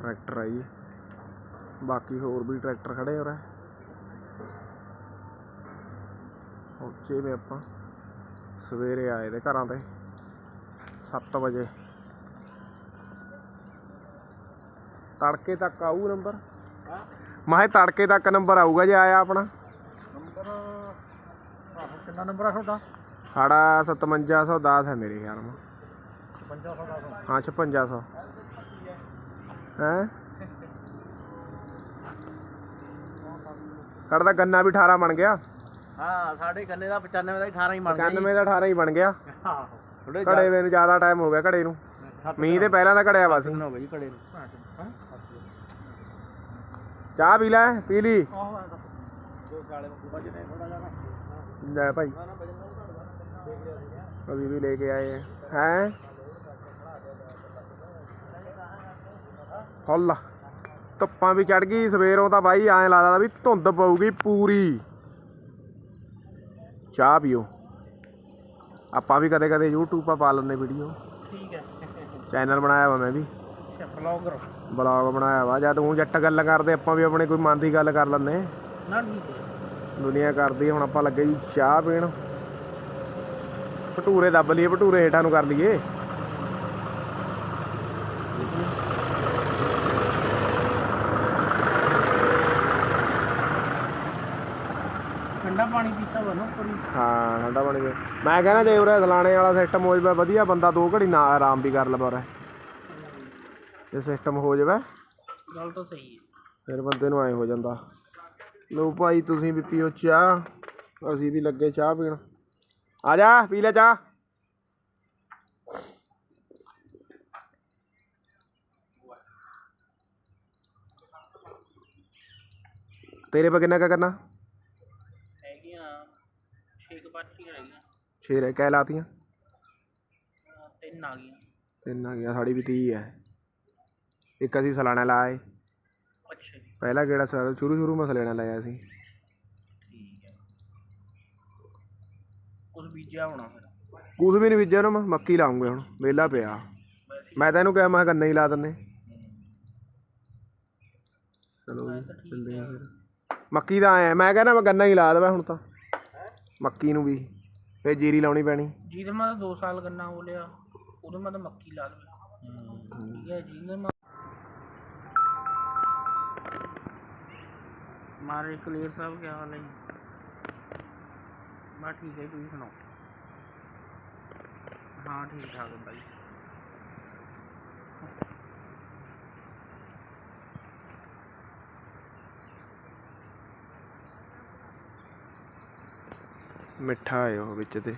Tractor ਆ ਜੀ। ਬਾਕੀ ਹੋਰ ਵੀ ਟਰੈਕਟਰ ਖੜੇ ਹੋ ਰਹੇ ਪਹੁੰਚੇ ਵੇ ਆਪਾਂ। ਸਵੇਰੇ ਆਏ ਦੇ ਘਰਾਂ ਤੇ। 7 ਵਜੇ। ਤੜਕੇ ਤੱਕ ਆਊ ਨੰਬਰ? ਮਾਹੇ ਤੜਕੇ ਤੱਕ ਨੰਬਰ ਆਊਗਾ ਜੇ ਆਇਆ ਆਪਣਾ। ਨੰਬਰ? ਆਹੋ ਕਿੰਨਾ ਨੰਬਰ ਆ ਤੁਹਾਡਾ? ਸਾਡਾ 5710 ਹੈ ਮੇਰੇ ਖਿਆਲ ਨਾਲ। 5510 ਹਾਂ 5600 ਹੈ? ਕੱਢਦਾ ਗੰਨਾ ਵੀ 18 ਬਣ ਗਿਆ। ਹਾਂ ਸਾਡੇ ਗੰਨੇ ਦਾ 95 ਦਾ 18 ਹੀ ਬਣ 95 ਦਾ 18 ਹੀ ਬਣ ਗਿਆ। ਥੋੜੇ ਘੜੇ ਵੇ ਨੂੰ ਜ਼ਿਆਦਾ ਟਾਈਮ ਹੋ ਗਿਆ ਘੜੇ ਨੂੰ। ਮੀਂਹ ਤੇ ਪਹਿਲਾਂ ਤਾਂ ਘੜਿਆ ਵਾ ਸੀ। ਹੋ ਗਈ ਘੜੇ ਨੂੰ। ਚਾਹ ਪੀ ਲੈ ਪੀ ਲਈ। ਦੋ ਲੈ ਭਾਈ। ਅਸੀਂ ਵੀ ਲੈ ਕੇ ਆਏ ਹੈ? ਹੱਲਾ ਧੁੱਪਾਂ ਵੀ ਚੜ ਗਈ ਸਵੇਰੋਂ ਤਾਂ ਬਾਈ ਐਂ ਲੱਗਦਾ ਵੀ ਧੁੰਦ ਪਊਗੀ ਪੂਰੀ। ਚਾਹ ਪੀਓ। ਆਪਾਂ ਵੀ ਕਦੇ ਕਦੇ YouTube 'ਪਾ ਪਾ ਲੈਂਦੇ ਵੀਡੀਓ ਠੀਕ ਹੈ। ਚੈਨਲ ਬਣਾਇਆ ਵਾ ਮੈਂ ਵੀ। ਬਲੌਗਰ ਬਲੌਗ ਬਣਾਇਆ ਵਾ। ਜਦ ਹੁਣ ਜੱਟ ਗੱਲ ਕਰਦੇ ਆਪਾਂ ਵੀ ਆਪਣੇ ਕੋਈ ਮਨ ਦੀ ਗੱਲ ਕਰ ਲੈਂਦੇ। ਨਾ ਦੁਨੀਆ ਕਰਦੀ ਹੁਣ ਆਪਾਂ ਲੱਗੇ ਜੀ ਚਾਹ ਪੀਣ। ਭਟੂਰੇ ਦੱਬ ਲਈਏ ਭਟੂਰੇ ਹੇਠਾਂ ਨੂੰ ਕਰ ਲਈਏ। ਠੰਡਾ ਪਾਣੀ ਪੀਤਾ ਵਾ ਨਾ ਉੱਪਰ ਹੀ। ਠੰਡਾ ਬਣ ਗਿਆ ਮੈਂ ਕਹਿੰਦਾ ਜੇ ਉਰੇ ਸਲਾਣੇ ਵਾਲਾ ਸਿਸਟਮ ਹੋ ਜਾਵੇ ਵਧੀਆ ਬੰਦਾ ਦੋ ਘੜੀ ਨਾ ਆਰਾਮ ਵੀ ਕਰ ਲਵੇ ਉਰੇ ਇਹ ਸਿਸਟਮ ਹੋ ਜਾਵੇ। ਗੱਲ ਤਾਂ ਸਹੀ ਹੈ। ਫਿਰ ਬੰਦੇ ਨੂੰ ਐ ਹੋ ਜਾਂਦਾ। ਲੋ ਭਾਈ ਤੁਸੀਂ ਵੀ ਪੀਓ ਚਾਹ। ਅਸੀਂ ਵੀ ਲੱਗੇ ਚਾਹ ਪੀਣ। ਆ ਜਾ ਪੀ ਲੈ ਚਾਹ। ਤੇਰੇ ਪਾ ਕਿੰਨਾ ਕੁ ਕਰਨਾ? 6 ਕਪਾਟੀਆਂ ਹੈਗੀਆਂ ਛੇ ਰਹਿ ਕਹਿ ਲਾਤੀਆਂ? ਅਹ ਤਿੰਨ ਆ ਗਈਆਂ। ਤਿੰਨ ਆ ਗਿਆ ਸਾਡੀ ਵੀ 30 ਹੈ। ਇੱਕ ਅਸੀਂ ਸਲਾਣਾ ਲਾਏ ਅੱਛਾ ਜੀ। ਪਹਿਲਾ ਕਿਹੜਾ ਸਰ ਸ਼ੁਰੂ ਸ਼ੁਰੂ ਮੈਂ ਸਲਾਣਾ ਲਾਇਆ ਸੀ। ਠੀਕ ਹੈ। ਕੁਝ ਬੀਜਿਆ ਹੋਣਾ ਫਿਰ। ਕੁਝ ਵੀ ਨਹੀਂ ਬੀਜਿਆ ਨਾ ਮੈਂ ਮੱਕੀ ਲਾਉਂਗੇ ਹੁਣ ਵਿਹਲਾ ਪਿਆ। ਵੈਸੇ ਮੈਂ ਤਾਂ ਇਹਨੂੰ ਕਿਹਾ ਮੈਂ ਕਿਹਾ ਗੰਨਾ ਹੀ ਲਾ ਦਿੰਨੇ। ਚਲੋ ਜੀ ਚੱਲਦੇ ਆ ਫਿਰ। ਮੱਕੀ ਦਾ ਆਇਆ ਮੈਂ ਕਹਿੰਦਾ ਮੈਂ ਗੰਨਾ ਹੀ ਲਾ ਦੇਵਾਂ ਹੁਣ ਤਾਂ। ਮੱਕੀ ਨੂੰ ਵੀ। ਫੇਰ ਜੀਰੀ ਲਾਉਣੀ ਪੈਣੀ। ਜਿਹਦੇ ਮੈਂ 2 ਸਾਲ ਗੰਨਾ ਹੋ ਲਿਆ। ਉਹਦੇ ਮੈਂ ਤਾਂ ਮੱਕੀ ਲਾ ਦਵਾਂ ਠੀਕ ਹੈ ਜਿਹਦੇ ਮੈਂ ਮਾਰੇ ਕਲੀਅਰ ਸਾਹਿਬ ਕੀ ਹਾਲ ਹੈ ਜੀ? ਠੀਕ ਹੈ, ਤੁਸੀਂ ਸੁਣਾਓ? ਹਾਂ ਠੀਕ ਠਾਕ ਬਾਈ। ਮਿੱਠਾ ਹੈ ਉਹ ਵਿੱਚ ਤੇ।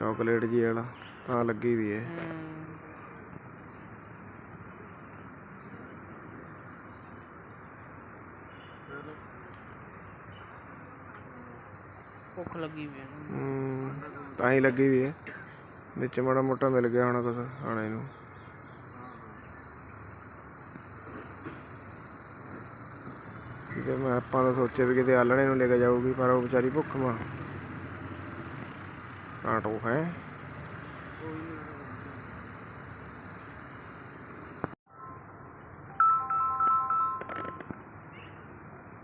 ਚਾਕਲੇਟ ਜੀ ਵਾਲਾ ਤਾਂ ਲੱਗੀ ਵੀ ਹੈ। ਭੁੱਖ ਲੱਗੀ ਵੀ ਹੈ ਤਾਂ ਹੀ ਲੱਗੀ ਵੀ ਹੈ। ਵਿੱਚ ਮਾੜਾ ਮੋਟਾ ਮਿਲ ਗਿਆ ਹੋਣਾ ਕੁਛ ਖਾਣੇ ਨੂੰ। ਤੇ ਮੈਂ ਆਪਾਂ ਤਾਂ ਸੋਚਿਆ ਵੀ ਕਿਤੇ ਆਲਣੇ ਨੂੰ ਲੈ ਕੇ ਜਾਊਗੀ, ਪਰ ਉਹ ਵਿਚਾਰੀ ਭੁੱਖ ਮਾਂ ਆਟੋ ਹੈ।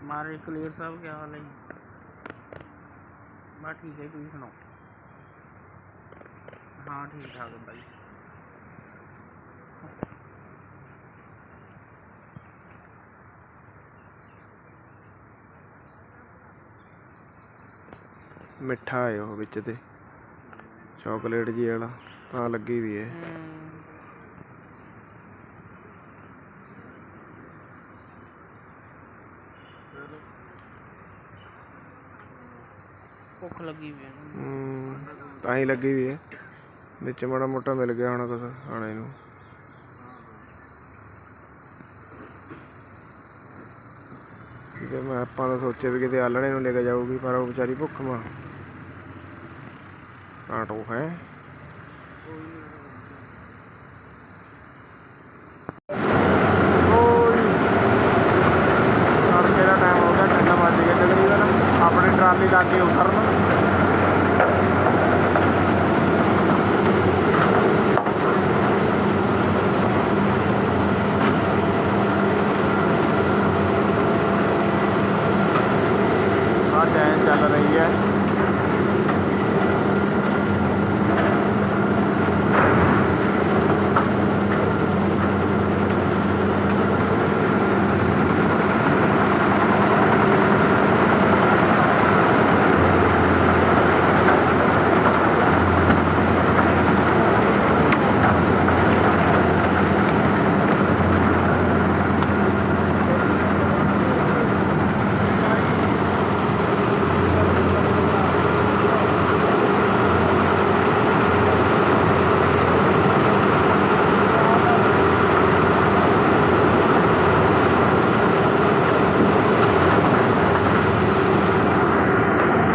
ਮਾਰੇ ਕਲੀਅਰ ਸਾਹਿਬ ਕੀ ਹਾਲ ਹੈ ਜੀ? ਠੀਕ ਹੈ, ਤੁਸੀਂ ਸੁਣਾਓ? ਹਾਂ ਠੀਕ ਠਾਕ ਬਾਈ। ਮਿੱਠਾ ਹੈ ਉਹ ਵਿੱਚ ਤੇ। ਚਾਕਲੇਟ ਜੀ ਵਾਲਾ ਤਾਂ ਲੱਗੀ ਵੀ ਹੈ। ਭੁੱਖ ਲੱਗੀ ਵੀ ਹੈ ਤਾਂ ਹੀ ਲੱਗੀ ਵੀ ਹੈ। ਵਿੱਚ ਮਾੜਾ ਮੋਟਾ ਮਿਲ ਗਿਆ ਹੋਣਾ ਕੁਛ ਖਾਣੇ ਨੂੰ। ਤੇ ਮੈਂ ਆਪਾਂ ਤਾਂ ਸੋਚਿਆ ਵੀ ਕਿਤੇ ਆਲਣੇ ਨੂੰ ਲੈ ਕੇ ਜਾਊਗੀ ਪਰ ਉਹ ਵਿਚਾਰੀ ਭੁੱਖ ਮਾਂ ਆਟੋ ਹੈ ਤੜਕੇ ਦਾ ਟਾਈਮ ਹੋ